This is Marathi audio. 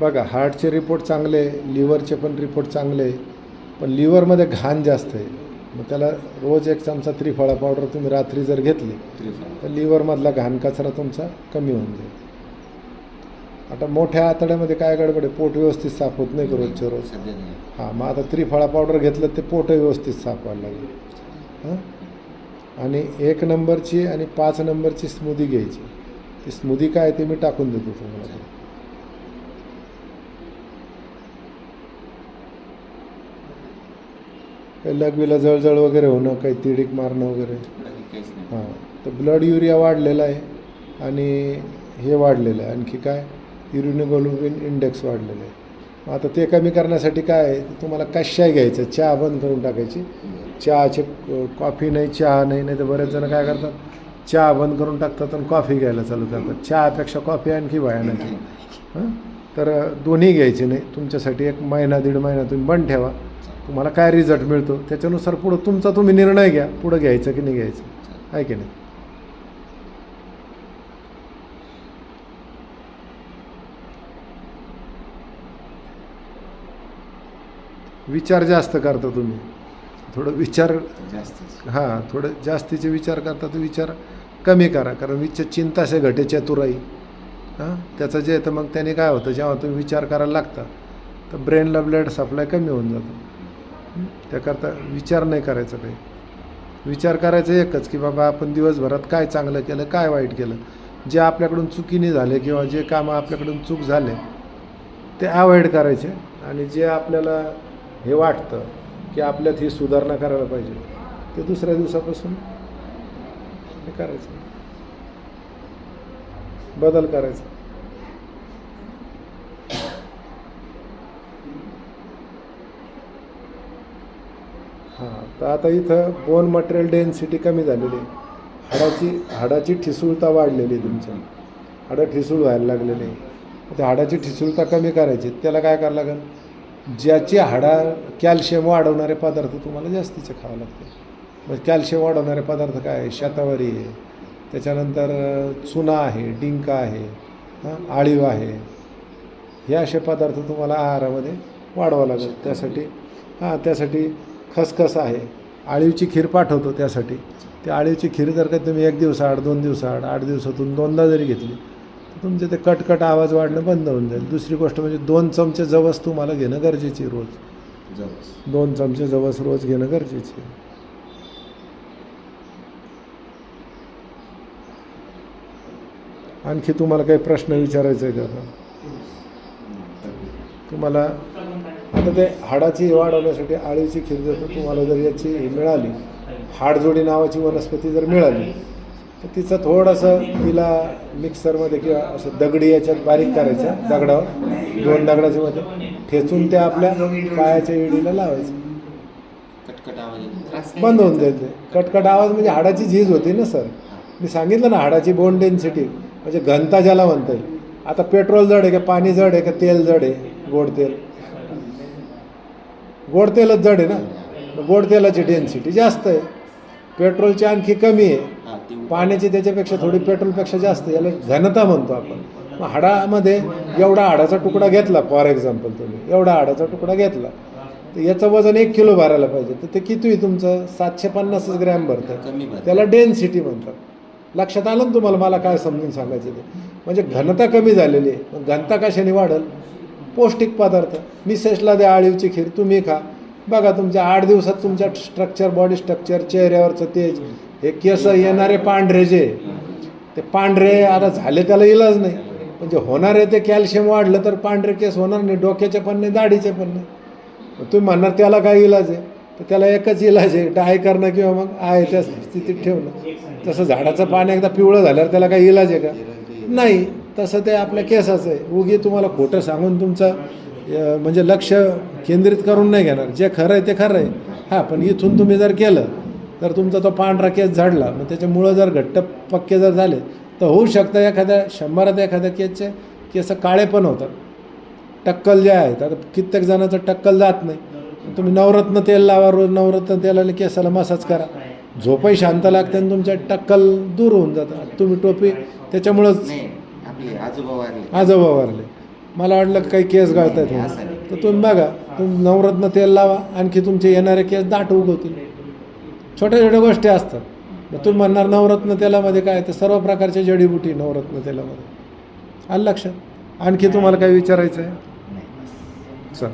बघा हार्टचे रिपोर्ट चांगले लिव्हरचे पण रिपोर्ट चांगले. पण लिव्हरमध्ये घाण जास्त आहे. मग त्याला रोज एक चमचा त्रिफळा पावडर तुम्ही रात्री जर घेतली तर लिव्हरमधला घाण कचरा तुमचा कमी होऊन जाईल. आता मोठ्या आतड्यामध्ये काय गडबड आहे? पोट व्यवस्थित साफ होत नाही का रोजच्या रोज? हां मग आता त्रिफळा पावडर घेतलं ते पोट व्यवस्थित साफ व्हायला लागेल. हां? आणि एक नंबरची आणि पाच नंबरची स्मूदी घ्यायची. ती स्मूदी काय ते मी टाकून देतो तुम्हाला. काही लघवीला जळजळ वगैरे होणं काही तिडीक मारणं वगैरे. हां तर ब्लड युरिया वाढलेला आहे आणि हे वाढलेलं आहे. आणखी काय? युरिनोग्लोबिन इंडेक्स वाढलेलं आहे. मग आता ते कमी करण्यासाठी काय आहे? तुम्हाला कशाय घ्यायचं. चहा बंद करून टाकायची. चहाचे कॉफी नाही चहा नाही नाही तर बरेच जण काय करतात? चहा बंद करून टाकतात आणि कॉफी घ्यायला चालू करतात. चहापेक्षा कॉफी आणखी भयानक हं? तर दोन्ही घ्यायचे नाही. तुमच्यासाठी एक महिना दीड महिना तुम्ही बंद ठेवा. तुम्हाला काय रिझल्ट मिळतो त्याच्यानुसार पुढं तुमचा तुम्ही निर्णय घ्या पुढं घ्यायचं की नाही घ्यायचं. आहे की नाही? विचार जास्त करता तुम्ही. थोडं विचार जास्त हां थोडं जास्तीचे विचार करता तर विचार कमी करा कारण विचार चिंता से घटे चतुराई हां त्याचं जे येतं मग त्याने काय होतं जेव्हा तुम्ही विचार करायला लागता तर ब्रेनला ब्लड सप्लाय कमी होऊन जातो. त्याकरता विचार नाही करायचा काही. विचार करायचं एकच की बाबा आपण दिवसभरात काय चांगलं केलं काय वाईट केलं? जे आपल्याकडून चुकीने झाले किंवा जे कामं आपल्याकडून चूक झाले ते अवॉइड करायचे आणि जे आपल्याला हे वाटतं की आपल्यात ही सुधारणा करायला पाहिजे ते दुसऱ्या दिवसापासून हे करायचं. बदल करायचा. हां तर आता इथं बोन मटेरियल डेन्सिटी कमी झालेली आहे. हाडाची हाडाची ठिसूळता वाढलेली आहे तुमच्या हाडं ठिसूळ व्हायला लागलेली आहे. त्या हाडाची ठिसूळता कमी करायची त्याला काय करावं लागेल? ज्याची हाडा कॅल्शियम वाढवणारे पदार्थ तुम्हाला जास्तीचे खावं लागते मग कॅल्शियम वाढवणारे पदार्थ काय आहे? शतावरी आहे. त्याच्यानंतर चुना आहे डिंक आहे हां आळीव आहे. हे असे पदार्थ तुम्हाला आहारामध्ये वाढवावं लागेल. त्यासाठी हां त्यासाठी खसखस आहे. आळीवची खीर पाठवतो त्यासाठी. त्या आळीवची खीर जर का तुम्ही एक दिवसाआड दोन दिवसाआड आठ दिवसातून दोनदा जरी घेतली तर तुमचे ते कटकट आवाज वाढणं बंद होऊन जाईल. दुसरी गोष्ट म्हणजे दोन चमचे जवस तुम्हाला घेणं गरजेची रोज. जवळ दोन चमचे जवस रोज घेणं गरजेचे आणखी तुम्हाला काही प्रश्न विचारायचा आहे का? तुम्हाला आता ते हाडाची वाढवण्यासाठी आळीची खीर देतो. तुम्हाला जर याची ही मिळाली हाडजोडी नावाची वनस्पती जर मिळाली तर तिचं थोडंसं तिला मिक्सरमध्ये किंवा असं दगडी याच्यात बारीक करायचं दगडावर. दोन दगडाच्या मध्ये ठेचून त्या आपल्या पायाच्या इडीला लावायचं. बंद होऊन. जाईल ते. कटकट आवाज म्हणजे हाडाची झीज होती ना सर? मी सांगितलं ना हाडाची बोन डेन्सिटी म्हणजे घनता ज्याला म्हणता येईल. आता पेट्रोल जड आहे का पाणी जड आहे का तेल जड आहे गोड तेल? गोड तेलच जड आहे ना? गोड तेलाची डेन्सिटी जास्त आहे. पेट्रोलची आणखी कमी आहे. पाण्याची त्याच्यापेक्षा थोडी पेट्रोलपेक्षा जास्त याला घनता म्हणतो आपण. हाडामध्ये एवढा हाडाचा तुकडा घेतला फॉर एक्झाम्पल तुम्ही एवढा हाडाचा तुकडा घेतला तर याचं वजन एक किलो भरायला पाहिजे. तर ते किती आहे तुमचं? सातशे पन्नासच ग्रॅम भरतं. त्याला डेन्सिटी म्हणतात. लक्षात आलं ना तुम्हाला? मला काय समजून सांगायचं ते? म्हणजे घनता कमी झालेली आहे. मग घनता कशाने वाढल? पौष्टिक पदार्थ. मिसेसला द्या आळीवची खीर तुम्ही खा. बघा तुमच्या आठ दिवसात तुमच्या स्ट्रक्चर बॉडी स्ट्रक्चर चेहऱ्यावरचं तेज. हे केस येणारे पांढरे जे ते पांढरे आता झाले त्याला इलाज नाही. म्हणजे होणारे ते कॅल्शियम वाढलं तर पांढरे केस होणार नाही डोक्याचे पण नाही दाढीचे पण नाही. तुम्ही म्हणणार त्याला काय इलाज आहे? तर त्याला एकच इलाज आहे डाय करणं किंवा मग आहे त्या स्थितीत ठेवणं. तसं झाडाचं पान एकदा पिवळं झाल्यावर त्याला काही इलाज आहे का? नाही. तसं ते आपल्या केसाचं आहे. उगी तुम्हाला खोटं सांगून तुमचं म्हणजे लक्ष केंद्रित करून नाही घेणार. जे खरं आहे ते खरं आहे. हां पण इथून तुम्ही जर केलं तर तुमचा तो पांढरा केस झाडला. मग त्याच्यामुळं जर घट्ट पक्के जर झाले तर होऊ शकतं एखाद्या शंभरात एखाद्या केसचे केस काळे पण होतात. टक्कल जे आहेत आता कित्येक जणांचं टक्कल जात नाही. तुम्ही नवरत्न तेल लावा रोज नवरत्न तेलाने केसाला मसाज करा. झोपही शांत लागते आणि तुमच्या टक्कल दूर होऊन जातं तुम्ही टोपी त्याच्यामुळंच आपले आजोबा वारले. आजोबा वारले. मला वाटलं काही केस गळतायत नाही, म्हणून. असं नाही. तर तुम्ही बघा तुम्ही नवरत्न तेल लावा आणखी तुमचे येणारे केस दाट उगवतील. छोट्या छोट्या गोष्टी असतात. मग तुम्ही म्हणणार नवरत्न तेलामध्ये काय तर सर्व प्रकारच्या जडीबुटी नवरत्न तेलामध्ये. आलं लक्षात? आणखी तुम्हाला काही विचारायचं आहे नाही. चल.